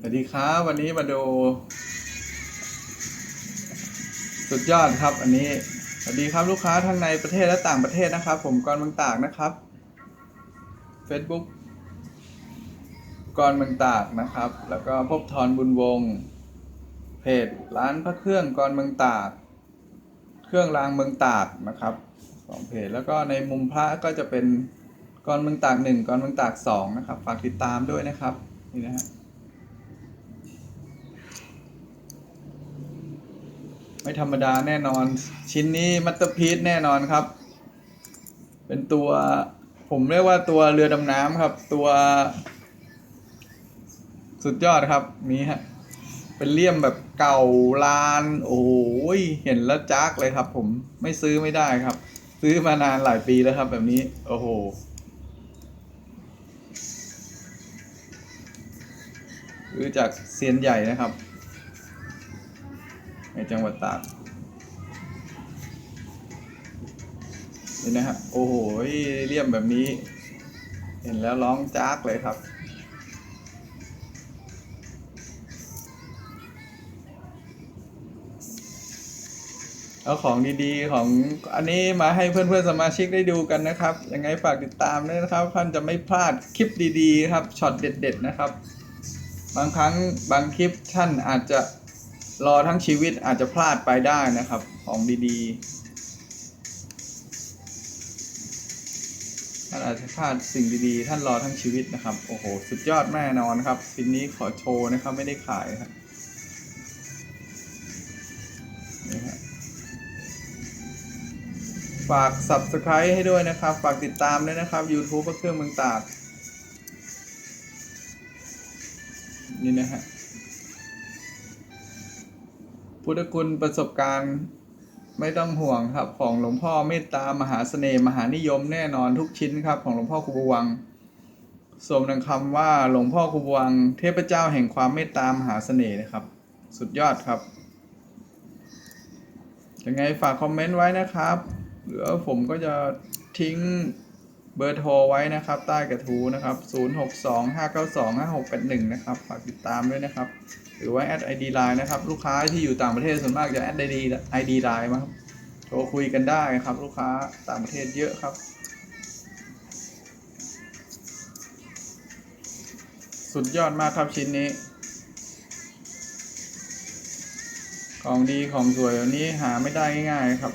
สวัสดีครับวันนี้มาดู สุดยอดครับ อันนี้สวัสดีครับลูกค้าทั้งในประเทศและต่างประเทศนะครับ ผมกรเมืองตากนะครับ Facebook กรเมืองตากนะครับ แล้วก็พบทรบุญวงศ์เพจร้านพระเครื่องกรเมืองตาก เครื่องรางเมืองตากนะครับสองเพจแล้วก็ในมุมพระก็จะเป็นกรเมืองตากหนึ่งกรเมืองตากสองนะครับ ฝากติดตามด้วยนะครับนี่นะฮะ ไม่ธรรมดาแน่นอน ชิ้นนี้มัตเตอร์พีซแน่นอนครับ เป็นตัวผมเรียกว่าตัวเรือดำน้ำครับ ตัว สุดยอดครับนี้ฮะเป็นเลี่ยมแบบเก่าลาน โอ้ยเห็นแล้วจักเลยครับ ผมไม่ซื้อไม่ได้ครับ ซื้อมานานหลายปีแล้วครับ แบบนี้ โอ้โหซื้อจากเซียนใหญ่นะครับ ในจังหวัดตากนี่นนะฮะโอ้โหเลี่ยมแบบนี้ เห็นแล้วร้องจากเลยครับ เอาของดีๆของอันนี้มาให้เพื่อนๆสมาชิกได้ดูกันนะครับ ยังไงฝากติดตามด้วยนะครับ ท่านจะไม่พลาดคลิปดีๆครับช็อตเด็ด ๆ นะครับ บางครั้งบางคลิปท่านอาจจะ รอทั้งชีวิตอาจจะพลาดไปได้นะครับ ของดีๆท่านอาจจะพลาดสิ่งดีๆ ท่านรอทั้งชีวิตนะครับ โอ้โห สุดยอดแน่นอนครับชิ้นนี้ขอโชว์นะครับไม่ได้ขายครับนี่ฮะฝาก subscribe ให้ด้วยนะครับ ฝากติดตามด้วยนะครับ YouTube พระเครื่องเมืองตาก นี่นะฮะ พุทธคุณประสบการณ์ไม่ต้องห่วงครับ ของหลวงพ่อเมตตามหาเสน่ห์มหานิยมแน่นอนทุกชิ้นครับ ของหลวงพ่อครูบวังสมดังคำว่าหลวงพ่อครูบวัง เทพเจ้าแห่งความเมตตามหาเสน่ห์นะครับ สุดยอดครับยังไงฝากคอมเมนต์ไว้นะครับ หรือว่าผมก็จะทิ้ง เบอร์โทรไว้นะครับ ใต้กระทู้นะครับ 0625925681 นะครับ ฝากติดตามด้วยนะครับ หรือว่าแอด ID Line นะครับ ลูกค้าที่อยู่ต่างประเทศส่วนมากจะแอด ID ID Line มาครับ โทรคุยกันได้ครับ ลูกค้าต่างประเทศเยอะครับ สุดยอดมากครับชิ้นนี้ ของดีของสวยแบบนี้หาไม่ได้ง่ายๆครับ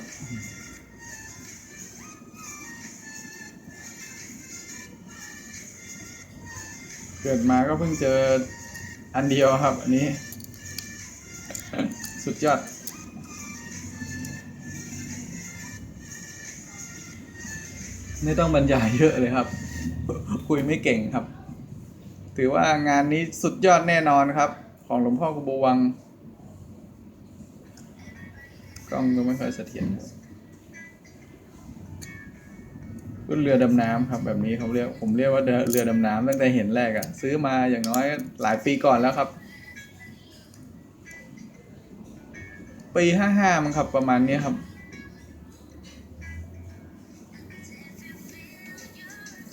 เกิดมาก็เพิ่งเจออันเดียวครับ อันนี้ สุดยอด ไม่ต้องบรรยายเยอะเลยครับ คุยไม่เก่งครับ ถือว่างานนี้สุดยอดแน่นอนครับ ของหลวงพ่อกุบวัง กล้องก็ไม่ค่อยเสถียร รุ่นเรือดำน้ำครับแบบนี้เขาเรียกผมเรียกว่าเรือดำน้ำตั้งแต่เห็นแรกอะ่ะ ซื้อมาอย่างน้อยหลายปีก่อนแล้วครับ ปีห้าห้ามันครับประมาณนี้ครับ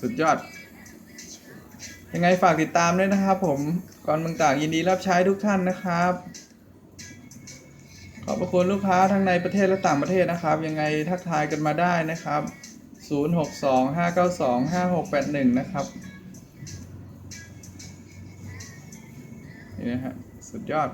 สุดยอด ยังไงฝากติดตามด้วยนะครับผมก่อนเมืองตากยินดีรับใช้ทุกท่านนะครับขอบพระคุณลูกค้าทั้งในประเทศและต่างประเทศนะครับ ยังไงทักทายกันมาได้นะครับ 0625925681 นะครับนี่นะฮะสุดยอด